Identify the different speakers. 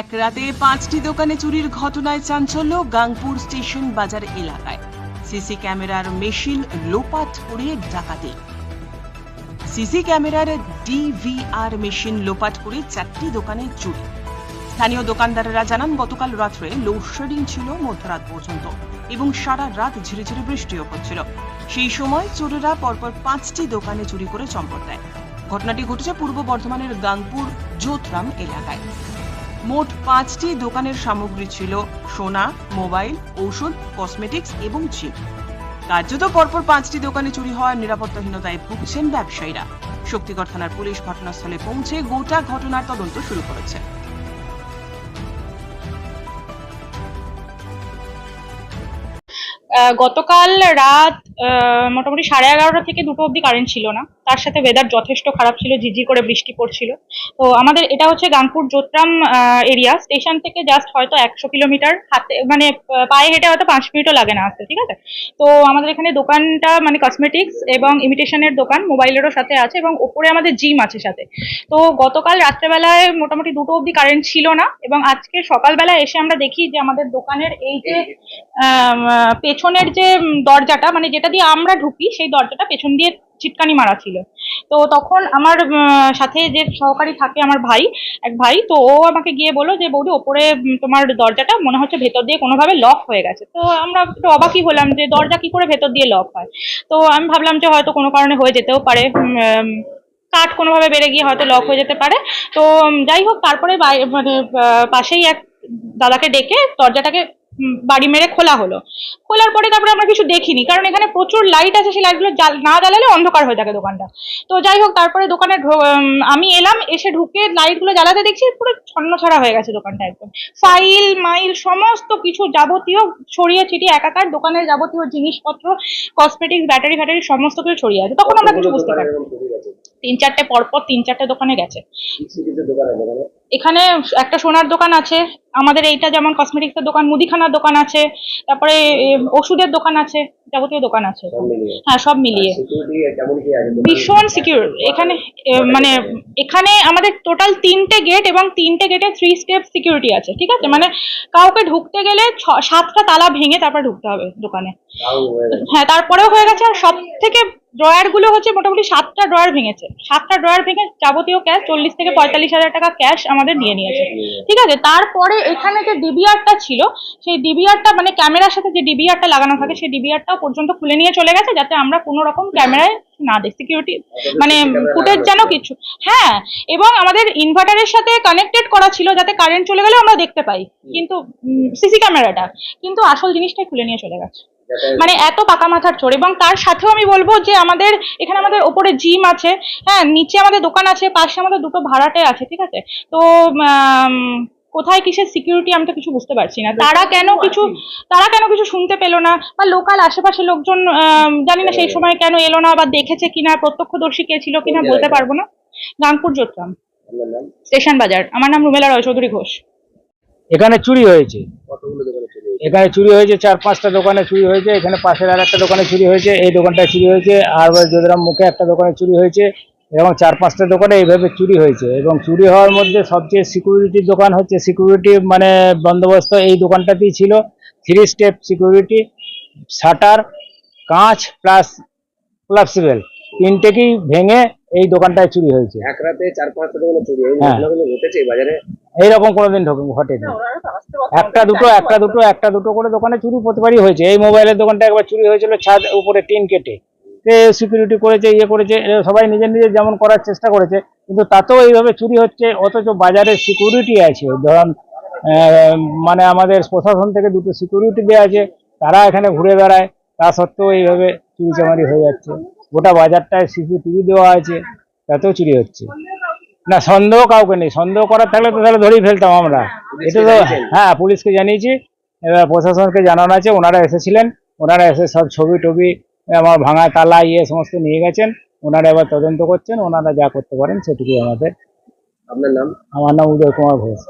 Speaker 1: এক রাতে পাঁচটি দোকানে চুরির ঘটনায় চাঞ্চল্য গাংপুর স্টেশন বাজার এলাকায়। সিসি ক্যামেরার মেশিন লোপাট করে ডাকাতি। সিসি ক্যামেরার ডিভিআর মেশিন লোপাট করে চারটি দোকানে চুরি। স্থানীয় দোকানদারেরা জানান, গতকাল রাত্রে লোডশেডিং ছিল মধ্যরাত পর্যন্ত এবং সারা রাত ঝিরিঝিরি বৃষ্টিও হচ্ছিল। সেই সময় চোরেরা পরপর পাঁচটি দোকানে চুরি করে চম্পট দেয়। ঘটনাটি ঘটেছে পূর্ব বর্ধমানের গাংপুর, জোতরাম এলাকায়। মোট পাঁচটি দোকানের সামগ্রী ছিল সোনা, মোবাইল, ঔষধ, কসমেটিক্স এবং চিপ কার্যত পরপর পাঁচটি দোকানে চুরি হওয়ার নিরাপত্তাহীনতায় ভুগছেন ব্যবসায়ীরা। শক্তিগড় থানার পুলিশ ঘটনাস্থলে পৌঁছে গোটা ঘটনার তদন্ত শুরু করেছে।
Speaker 2: গতকাল রাত মোটামুটি সাড়ে এগারোটা থেকে দুটো অবধি কারেন্ট ছিল না। তার সাথে ওয়েদার যথেষ্ট খারাপ ছিল, ঝিঝি করে বৃষ্টি পড়ছিল। তো আমাদের, এটা হচ্ছে গাংপুর জোতরাম এরিয়া স্টেশন থেকে জাস্ট হয়তো একশো কিলোমিটার হাতে মানে পায়ে হেঁটে হয়তো পাঁচ মিনিটও লাগে না আসতে, ঠিক আছে? তো আমাদের এখানে দোকানটা মানে কসমেটিক্স এবং ইমিটেশনের দোকান, মোবাইলেরও সাথে আছে এবং ওপরে আমাদের জিম আছে সাথে। তো গতকাল রাত্রেবেলায় মোটামুটি দুটো অবধি কারেন্ট ছিল না এবং আজকে সকালবেলা এসে আমরা দেখি যে আমাদের দোকানের এই যে পেছনের যে দরজাটা মানে যেটা দিয়ে আমরা ঢুকি, সেই দরজাটা পেছন দিয়ে চিটকানি মারা ছিল। তো তখন আমার সাথে যে সহকারী থাকে আমার ভাই, এক ভাই, তো ও আমাকে গিয়ে বলল যে, বৌদি, ওপরে তোমার দরজাটা মনে হচ্ছে ভেতর দিয়ে কোনোভাবে লক হয়ে গেছে। তো আমরা একটু অবাকই হলাম যে, দরজা কি করে ভেতর দিয়ে লক হয়? তো আমি ভাবলাম যে, হয়তো কোনো কারণে হয়ে যেতেও পারে কাঠ কোনোভাবে বেড়ে গিয়ে হয়তো লক হয়ে যেতে পারে। তো যাই হোক, তারপরে মানে পাশেই এক দাদাকে ডেকে দরজাটাকে বাড়ি মেরে খোলা হলো। খোলার পরে তারপরে আমরা কিছু দেখিনি, কারণ এখানে প্রচুর লাইট আছে, সেই লাইটগুলো না জ্বালালে অন্ধকার হয়ে থাকে দোকানটা। তো যাই হোক, তারপরে দোকানে আমি এলাম, এসে ঢুকে লাইটগুলো জ্বালাতে দেখছি, পুরো ছন্ন ছাড়া হয়ে গেছে দোকানটা একদম। ফাইল মাইল সমস্ত কিছু যাবতীয় ছড়িয়ে ছিটিয়ে একাকার দোকানের যাবতীয় জিনিসপত্র কসমেটিক্স ব্যাটারি ফ্যাটারি সমস্ত কিছু ছড়িয়ে আছে। তখন আমরা কিছু বুঝতে পারি তিন চারটে পরপর তিন চারটে দোকানে গেছে। এখানে একটা সোনার দোকান আছে, আমাদের এইটা যেমন কসমেটিক্সের দোকান, মুদিখানার দোকান আছে, তারপরে ওষুধের দোকান আছে। যাবতীয় দোকান আছে। হ্যাঁ সব মিলিয়ে। ভীষণ সিকিউর এখানে মানে এখানে আমাদের টোটাল তিনটে গেট এবং তিনটে গেটে থ্রি স্টেপ সিকিউরিটি আছে ঠিক আছে? মানে কাউকে ঢুকতে গেলে সাতটা তালা ভেঙে তারপর ঢুকতে হবে দোকানে। হ্যাঁ তারপরেও হয়ে গেছে। আর সব থেকে ড্রয়ারগুলো হচ্ছে মোটামুটি সাতটা ড্রয়ার ভেঙেছে। সাতটা ড্রয়ার ভেঙে যাবতীয় ক্যাশ চল্লিশ থেকে পঁয়তাল্লিশ হাজার টাকা ক্যাশ আমাদের নিয়ে নিয়েছে। ঠিক আছে? তারপরে এখানে যে ডিবিআরটা ছিল সেই ডিবিআরটা মানে ক্যামেরার সাথে যে ডিবিআরটা লাগানো থাকে সেই ডিবিআরটাও পর্যন্ত খুলে নিয়ে চলে গেছে যাতে আমরা কোনো রকম ক্যামেরায় না দেখি সিকিউরিটি মানে ফুটেজ যেন কিছু হ্যাঁ এবং আমাদের ইনভার্টারের সাথে কানেক্টেড করা ছিল যাতে কারেন্ট চলে গেলে আমরা দেখতে পাই। কিন্তু সিসি ক্যামেরাটা কিন্তু আসল জিনিসটাই খুলে নিয়ে চলে গেছে। মানে এত পাকা মাথার চোর। এবং তার সাথেও আমি বলব যে আমাদের এখানে আমাদের ওপরে জিম আছে। হ্যাঁ নিচে আমাদের দোকান আছে পাশে আমাদের দুটো ভাড়াটে আছে ঠিক আছে? তো কোথায় কিসের সিকিউরিটি আমি তো কিছু বুঝতে পারছি না। তারা কেন কিছু তারা কেন কিছু শুনতে পেল না? বা লোকাল আশেপাশে লোকজন জানি না সেই সময় কেন এলো না বা দেখেছে কিনা প্রত্যক্ষদর্শী কে ছিল কিনা বলতে পারব না। গাংপুর জোটরাম স্টেশন বাজার। আমার নাম রুমেলা রয় চৌধুরী ঘোষ।
Speaker 3: এখানে চুরি হয়েছে। এখানে চুরি হয়েছে চার পাঁচটা দোকানে চুরি হয়েছে এখানে পাশের আর একটা দোকানে চুরি হয়েছে এই দোকানটায় চুরি হয়েছে আর যোদরাম মুখে একটা দোকানে চুরি হয়েছে। এবং চার পাঁচটা দোকানে এইভাবে চুরি হয়েছে এবং চুরি হওয়ার মধ্যে সবচেয়ে সিকিউরিটির দোকান হচ্ছে সিকিউরিটি মানে বন্দোবস্ত এই দোকানটাতেই ছিল। থ্রি স্টেপ সিকিউরিটি শাটার কাঁচ প্লাস কোলাপসিবল তিনটেকেই ভেঙে এই দোকানটায় চুরি হয়েছে।
Speaker 4: এক রাতে চার পাঁচটা দোকানে চুরি এই
Speaker 3: হ্যাঁ।
Speaker 4: ঘটেছে বাজারে?
Speaker 3: এইরকম কোনোদিন ঢোকে- ঘটেনি। একটা দুটো একটা দুটো একটা দুটো করে দোকানে চুরি প্রতিবারই হয়েছে। এই মোবাইলের দোকানটা একবার চুরি হয়েছিল ছাদ উপরে টিন কেটে। সিকিউরিটি করেছে ইয়ে করেছে সবাই নিজের নিজের যেমন করার চেষ্টা করেছে কিন্তু তাতেও এইভাবে চুরি হচ্ছে অথচ বাজারে সিকিউরিটি আছে। ধরুন মানে আমাদের প্রশাসন থেকে দুটো সিকিউরিটি দেওয়া আছে তারা এখানে ঘুরে বেড়ায় তা সত্ত্বেও এইভাবে চুরি চামারি হয়ে যাচ্ছে। গোটা বাজারটায় সিসিটিভি দেওয়া আছে তাতেও চুরি হচ্ছে। না সন্দেহ কাউকে নেই সন্দেহ করার থাকলে তো তাহলে ধরেই ফেলতাম আমরা। এটা তো হ্যাঁ পুলিশকে জানিয়েছি। এবার প্রশাসনকে জানানো আছে ওনারা এসেছিলেন ওনারা এসে সব ছবি টবি আমার ভাঙা তালা ইয়ে সমস্ত নিয়ে গেছেন ওনারা এবার তদন্ত করছেন ওনারা যা করতে পারেন সেটুকুই আমাদের।
Speaker 4: আপনার নাম?
Speaker 3: আমার নাম উদয় কুমার ঘোষ।